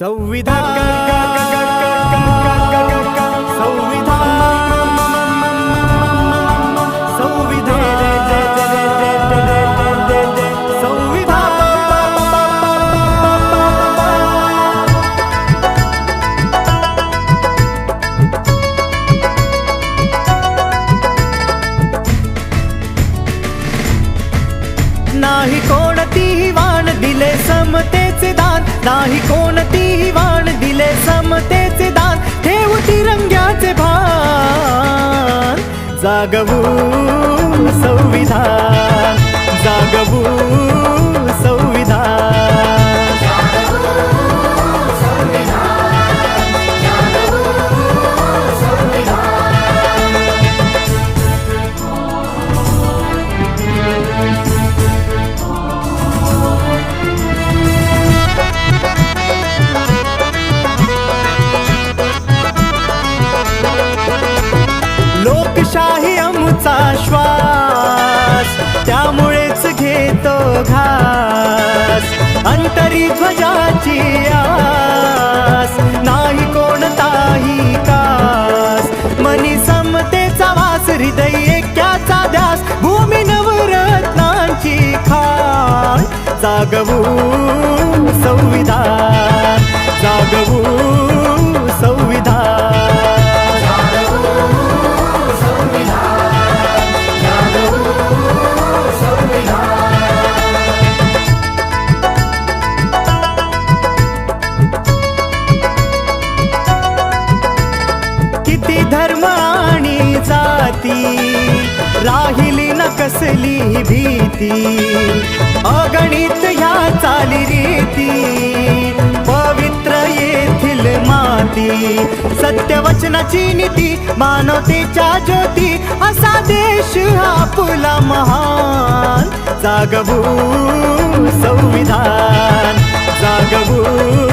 संविधान संविधान नाही कोणतीही वाण दिले समतेचे दान ठेवू तिरंग्याचे भान. जागवू ध्वजाची आस. नाही कोणताही कास. मनी समतेचा वास हृदय ऐक्याचा ध्यास. भूमी नवरत्नांची खाण जागवू कसली भीती. अगणित ह्या चाली रीती. पवित्र येथील माती. सत्यवचनाची नीती मानवतेच्या ज्योती. असा देश आपला महान जागवू संविधान. जागवू